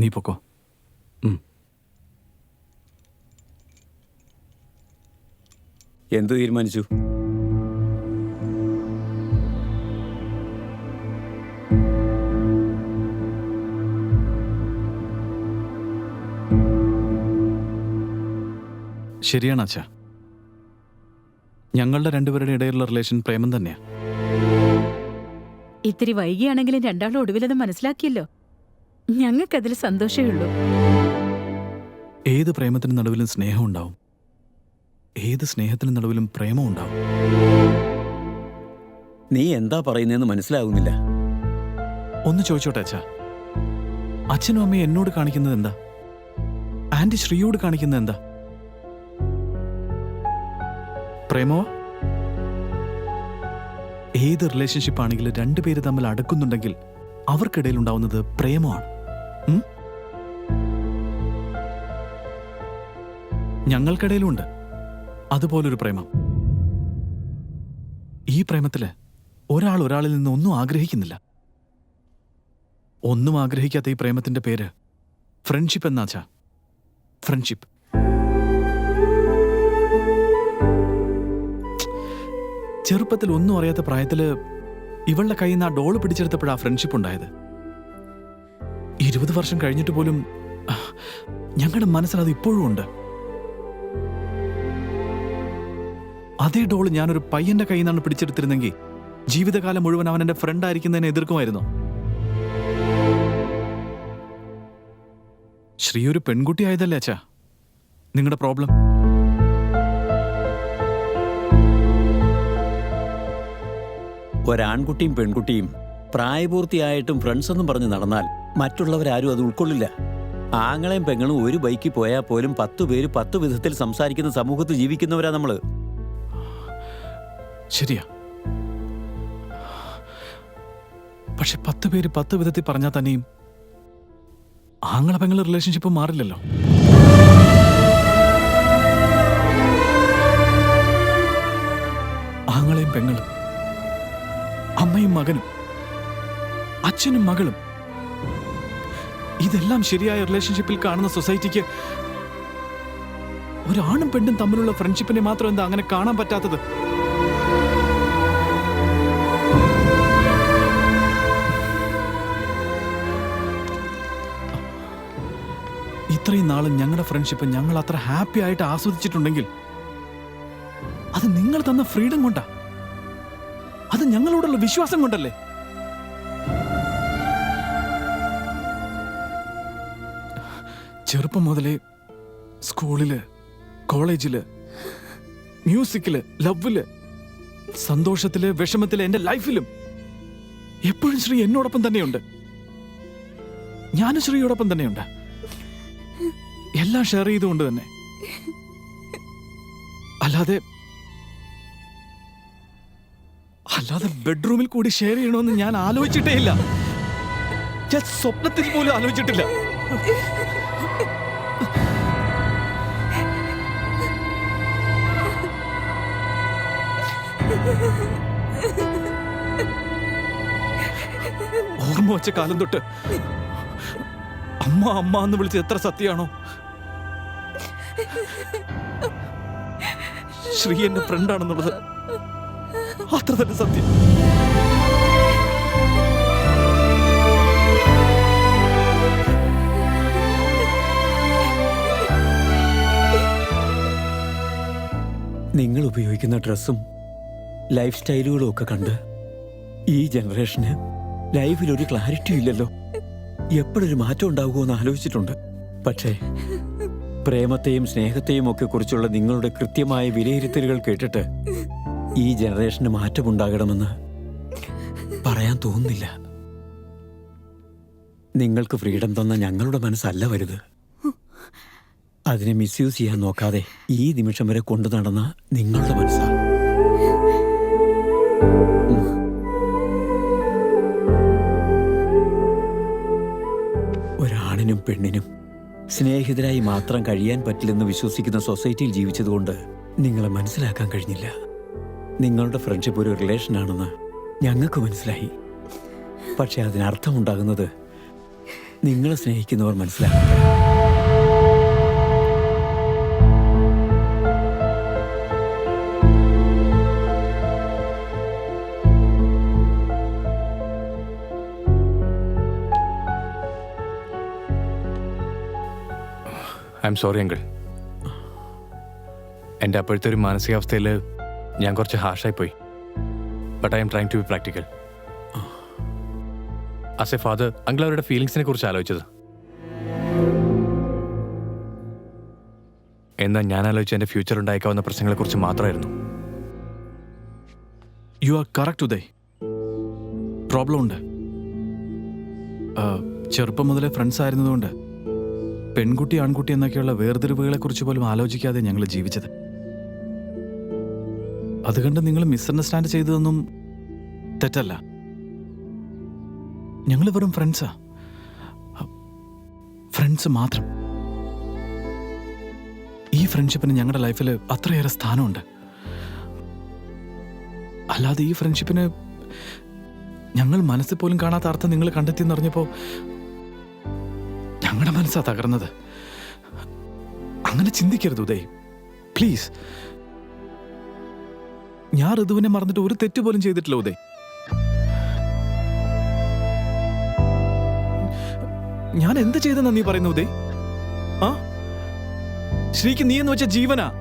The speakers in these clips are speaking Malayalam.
നീ പൊക്കോ. എന്ത് എന്തു തീരുമാനിച്ചു? ശരിയാണ് അച്ഛ. ഞങ്ങളുടെ രണ്ടുപേരുടെ ഇടയിലുള്ള റിലേഷൻ പ്രേമം തന്നെയാ. ഇത്തിരി വൈകിയാണെങ്കിലും രണ്ടാളും ഒടുവിലത് മനസ്സിലാക്കിയല്ലോ. ഞങ്ങൾക്കതിൽ സന്തോഷമേ ഉള്ളൂ. ഏത് പ്രേമത്തിന് നടുവിലും സ്നേഹം ഉണ്ടാവും. ഏത് സ്നേഹത്തിന് നടുവിലും പ്രേമം ഉണ്ടാവും. നീ എന്താ പറയുന്നതെന്ന് മനസ്സിലാകുന്നില്ല. ഒന്ന് ചോദിച്ചോട്ടെ അച്ഛാ. അച്ഛനും അമ്മയും എന്നോട് കാണിക്കുന്നത് എന്താ? ആന്റി ശ്രീയോട് കാണിക്കുന്നത് എന്താ? പ്രേമോ? ഏത് റിലേഷൻഷിപ്പ് ആണെങ്കിലും രണ്ടുപേര് തമ്മിൽ അടുക്കുന്നുണ്ടെങ്കിൽ അവർക്കിടയിൽ ഉണ്ടാവുന്നത് പ്രേമമാണ്? ഞങ്ങൾക്കിടയിലുണ്ട്. അതുപോലൊരു പ്രേമം. ഈ പ്രേമത്തിൽ ഒരാൾ ഒരാളിൽ നിന്ന് ഒന്നും ആഗ്രഹിക്കുന്നില്ല. ഒന്നും ആഗ്രഹിക്കാത്ത ഈ പ്രേമത്തിന്റെ പേര് ഫ്രണ്ട്ഷിപ്പ് എന്നാച്ചാ. ഫ്രണ്ട്ഷിപ്പ്. ചെറുപ്പത്തിൽ ഒന്നും അറിയാത്ത പ്രായത്തിൽ ഇവളുടെ കയ്യിൽ നിന്ന് ആ ഡോൾ പിടിച്ചെടുത്തപ്പോഴാ ഫ്രണ്ട്ഷിപ്പ് ഉണ്ടായത്. ഇരുപത് വർഷം കഴിഞ്ഞിട്ട് പോലും ഞങ്ങളുടെ മനസ്സിൽ അത് ഇപ്പോഴും ഉണ്ട്. അതേ ഡോൾ ഞാനൊരു പയ്യന്റെ കയ്യിൽ നിന്നാണ് പിടിച്ചെടുത്തിരുന്നെങ്കിൽ ജീവിതകാലം മുഴുവൻ അവൻ എന്റെ ഫ്രണ്ട് ആയിരിക്കുന്നതിനെ എതിർക്കുമായിരുന്നു. ശ്രീ ഒരു പെൺകുട്ടി ആയതല്ലേ അച്ഛാ? നിങ്ങളുടെ പ്രോബ്ലം ഒരാൺകുട്ടിയും പെൺകുട്ടിയും പ്രായപൂർത്തിയായിട്ടും ഫ്രണ്ട്സ് എന്നും പറഞ്ഞ് നടന്നാൽ മറ്റുള്ളവരാരും അത് ഉൾക്കൊള്ളില്ല. ആങ്ങളെയും പെങ്ങളും ഒരു ബൈക്കിൽ പോയാൽ പോലും പത്തു പേര് പത്ത് വിധത്തിൽ സംസാരിക്കുന്ന സമൂഹത്തിൽ ജീവിക്കുന്നവരാ നമ്മൾ. ശരിയാ. പക്ഷെ പത്ത് പേര് പത്ത് വിധത്തിൽ പറഞ്ഞാൽ തന്നെയും ആങ്ങളെ പെങ്ങളെ റിലേഷൻഷിപ്പ് മാറില്ലല്ലോ. ആങ്ങളെയും പെങ്ങളും അമ്മയും മകനും അച്ഛനും മകളും ഇതെല്ലാം ശരിയായ റിലേഷൻഷിപ്പിൽ കാണുന്ന സൊസൈറ്റിക്ക് ഒരാണും പെണ്ണും തമ്മിലുള്ള ഫ്രണ്ട്ഷിപ്പിനെ മാത്രം എന്താ അങ്ങനെ കാണാൻ പറ്റാത്തത്? ഇത്രയും നാളും ഞങ്ങളുടെ ഫ്രണ്ട്ഷിപ്പ് ഞങ്ങൾ അത്ര ഹാപ്പി ആയിട്ട് ആസ്വദിച്ചിട്ടുണ്ടെങ്കിൽ അത് നിങ്ങൾ തന്ന ഫ്രീഡം കൊണ്ടാ? അത് ഞങ്ങളോടുള്ള വിശ്വാസം കൊണ്ടല്ലേ? ചെറുപ്പം മുതലേ സ്കൂളിൽ കോളേജിൽ മ്യൂസിക്കിൽ ലവിൽ സന്തോഷത്തിൽ വിഷമത്തിൽ എന്റെ ലൈഫിലും എപ്പോഴും ശ്രീ എന്നോടൊപ്പം തന്നെയുണ്ട്. ഞാനും ശ്രീയോടൊപ്പം തന്നെയുണ്ട്. എല്ലാം ഷെയർ ചെയ്തുകൊണ്ട് തന്നെ. അല്ലാതെ അല്ലാതെ ബെഡ്റൂമിൽ കൂടി ഷെയർ ചെയ്യണമെന്ന് ഞാൻ ആലോചിച്ചിട്ടേ ഇല്ല. ഞാൻ സ്വപ്നത്തിൽ പോലും ആലോചിച്ചിട്ടില്ല. ഓർമ്മ വെച്ച കാലം തൊട്ട് അമ്മ അമ്മ എന്ന് വിളിച്ച് എത്ര സത്യമാണോ? ശ്രീ എന്റെ ഫ്രണ്ടാണെന്നുള്ളത് അത്ര തന്നെ സത്യം. നിങ്ങൾ ഉപയോഗിക്കുന്ന ഡ്രസ്സും ലൈഫ് സ്റ്റൈലുകളും ഒക്കെ കണ്ട് ഈ ജനറേഷന് ലൈഫിൽ ഒരു ക്ലാരിറ്റി ഇല്ലല്ലോ. എപ്പോഴൊരു മാറ്റം ഉണ്ടാകുമോ ആലോചിച്ചിട്ടുണ്ട്. പക്ഷേ പ്രേമത്തെയും സ്നേഹത്തെയും ഒക്കെ കുറിച്ചുള്ള നിങ്ങളുടെ കൃത്യമായ വിലയിരുത്തലുകൾ കേട്ടിട്ട് ഈ ജനറേഷന് മാറ്റമുണ്ടാകണമെന്ന് പറയാൻ തോന്നുന്നില്ല. നിങ്ങൾക്ക് ഫ്രീഡം തന്ന ഞങ്ങളുടെ മനസ്സല്ല വരുത് അതിനെ മിസ്യൂസ് ചെയ്യാൻ നോക്കാതെ ഈ നിമിഷം വരെ കൊണ്ടു നടന്ന നിങ്ങളുടെ മനസ്സാ. ഒരാണിനും പെണ്ണിനും സ്നേഹിതരായി മാത്രം കഴിയാൻ പറ്റില്ലെന്ന് വിശ്വസിക്കുന്ന സൊസൈറ്റിയിൽ ജീവിച്ചതുകൊണ്ട് നിങ്ങളെ മനസ്സിലാക്കാൻ കഴിഞ്ഞില്ല. നിങ്ങളുടെ ഫ്രണ്ട്ഷിപ്പ് ഒരു റിലേഷൻ റിലേഷനാണെന്ന് ഞങ്ങൾക്ക് മനസ്സിലായി. പക്ഷെ അതിനർത്ഥമുണ്ടാകുന്നത് നിങ്ങളെ സ്നേഹിക്കുന്നവർ മനസ്സിലാക്കും ഐ എം സോറി അങ്കിൾ എന്റെ അപ്പോഴത്തെ ഒരു മാനസികാവസ്ഥയിൽ ഞാൻ കുറച്ച് ഹാർഷായി പോയി but I am trying to be practical as a father uncle അവരുടെ ഫീലിങ്സിനെ കുറിച്ച് ആലോചിച്ചത്. എന്നാൽ ഞാൻ ആലോചിച്ച എന്റെ ഫ്യൂച്ചർ ഉണ്ടായേക്കാവുന്ന പ്രശ്നങ്ങളെക്കുറിച്ച് മാത്രമായിരുന്നു. You are correct Uday problem ഉണ്ട്. ചെറുപ്പം മുതലേ ഫ്രണ്ട്സ് ആയിരുന്നതുകൊണ്ട് പെൺകുട്ടി ആൺകുട്ടി എന്നൊക്കെയുള്ള വേർതിരിവുകളെ കുറിച്ച് പോലും ആലോചിക്കാതെ ഞങ്ങൾ ജീവിച്ചത്. അതുകൊണ്ട് നിങ്ങൾ മിസ്അണ്ടർസ്റ്റാൻഡ് ചെയ്തതൊന്നും തെറ്റല്ല. ഞങ്ങൾ വെറും ഫ്രണ്ട്സാ. ഫ്രണ്ട്സ് മാത്രം. ഈ ഫ്രണ്ട്ഷിപ്പിന് ഞങ്ങളുടെ ലൈഫിൽ അത്രയേറെ സ്ഥാനമുണ്ട്. അല്ലാതെ ഈ ഫ്രണ്ട്ഷിപ്പിന് ഞങ്ങൾ മനസ്സിൽ പോലും കാണാത്ത അർത്ഥം നിങ്ങൾ കണ്ടെത്തിയെന്ന് അറിഞ്ഞപ്പോൾ ഞങ്ങളുടെ മനസ്സാ തകർന്നത്. അങ്ങനെ ചിന്തിക്കരുത് ഉദയ്. പ്ലീസ് ഞാൻ ഋതുവിനെ മറന്നിട്ട് ഒരു തെറ്റ് പോലും ചെയ്തിട്ടില്ല ഉദയ്. ഞാൻ എന്ത് ചെയ്തെന്നാ നീ പറയുന്നു ഉദയ്? ആ? ശ്രീക്ക് നീ എന്ന് വെച്ച ജീവനാ?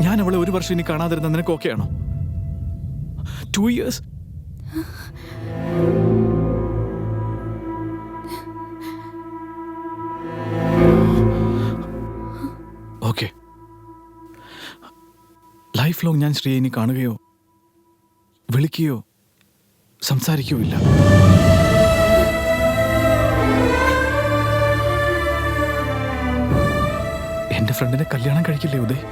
ഞാൻ അവളെ ഒരു വർഷം ഇനി കാണാതിരുന്ന നിനക്ക് ഓക്കെയാണോ? ടു ഇയേഴ്സ് ലൈഫ് ലോങ് ഞാൻ ശ്രീയെ കാണുകയോ വിളിക്കുകയോ സംസാരിക്കുകയോ ഇല്ല ഫ്രണ്ടിനെ കല്യാണം കഴിക്കില്ലേ Uday?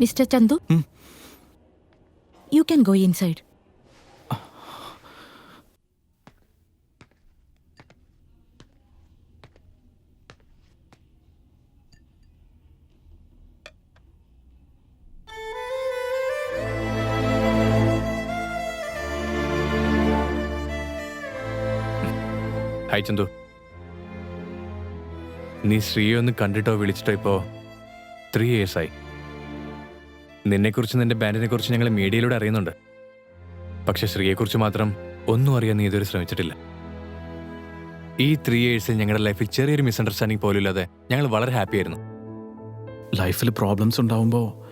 മിസ്റ്റർ ചന്തു ഉം. You can go inside hi Chandu നീ ശ്രീയെ ഒന്ന് കണ്ടിട്ടോ വിളിച്ചിട്ടോ ഇപ്പോൾ ത്രീ ഇയേഴ്സായി നിന്നെക്കുറിച്ച് നിന്റെ ബാൻഡിനെ കുറിച്ച് ഞങ്ങൾ മീഡിയയിലൂടെ അറിയുന്നുണ്ട്. പക്ഷെ ശ്രീയെക്കുറിച്ച് മാത്രം ഒന്നും അറിയാൻ നീ ഇതുവരെ ശ്രമിച്ചിട്ടില്ല. ഈ ത്രീ ഇയേഴ്സിൽ ഞങ്ങളുടെ ലൈഫിൽ ചെറിയൊരു മിസ്അണ്ടർസ്റ്റാൻഡിങ് പോലും ഇല്ലാതെ ഞങ്ങൾ വളരെ ഹാപ്പി ആയിരുന്നു. ലൈഫിൽ പ്രോബ്ലംസ് ഉണ്ടാവുമ്പോൾ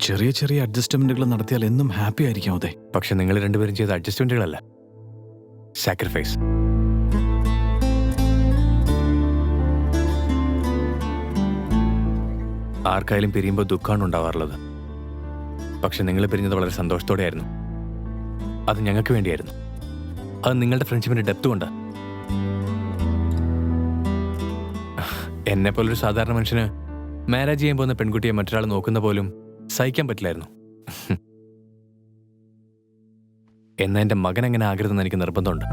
ചെറിയ ചെറിയ അഡ്ജസ്റ്റ്മെന്റുകൾ നടത്തിയാൽ എന്നും ഹാപ്പി ആയിരിക്കാം അതെ. പക്ഷെ നിങ്ങൾ രണ്ടുപേരും ചെയ്ത അഡ്ജസ്റ്റ്മെന്റുകളല്ല സാക്രിഫൈസ് ആർക്കായാലും പിരിയുമ്പോൾ ദുഃഖമാണ് ഉണ്ടാവാറുള്ളത്. പക്ഷെ നിങ്ങൾ പിരിഞ്ഞത് വളരെ സന്തോഷത്തോടെയായിരുന്നു. അത് ഞങ്ങൾക്ക് വേണ്ടിയായിരുന്നു. അത് നിങ്ങളുടെ ഫ്രണ്ട്ഷിപ്പിന്റെ ഡെപ്ത് കൊണ്ട്. എന്നെ പോലൊരു സാധാരണ മനുഷ്യന് മാരേജ് ചെയ്യാൻ പോകുന്ന പെൺകുട്ടിയെ മറ്റൊരാൾ നോക്കുന്ന പോലും സഹിക്കാൻ പറ്റില്ലായിരുന്നു. എന്നാൽ എന്റെ മകൻ എങ്ങനെ ആകരുതെന്ന് എനിക്ക് നിർബന്ധമുണ്ട്.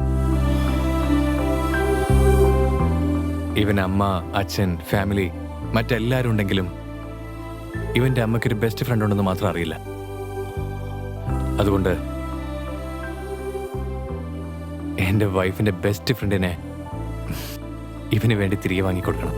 ഇവൻ അമ്മ അച്ഛൻ ഫാമിലി മറ്റെല്ലാവരും ഉണ്ടെങ്കിലും ഇവന്റെ അമ്മയ്ക്കൊരു ബെസ്റ്റ് ഫ്രണ്ട് ഉണ്ടെന്ന് മാത്രം അറിയില്ല. അതുകൊണ്ട് എന്റെ വൈഫിന്റെ ബെസ്റ്റ് ഫ്രണ്ടിനെ ഇവന് വേണ്ടി തിരികെ വാങ്ങിക്കൊടുക്കണം.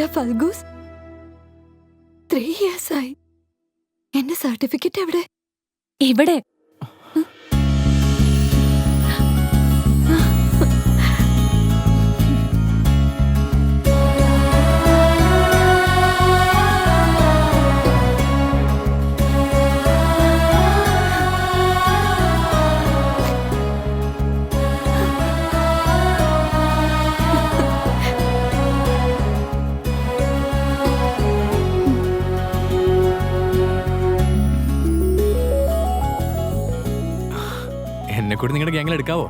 എടാ ഫൽഗൂസ്. ത്രീ ഇയേഴ്സായി എന്റെ സർട്ടിഫിക്കറ്റ് എവിടെ? ഇവിടെ കൂടി നിങ്ങളുടെ ഗ്യാങ്ങിൽ എടുക്കാവോ?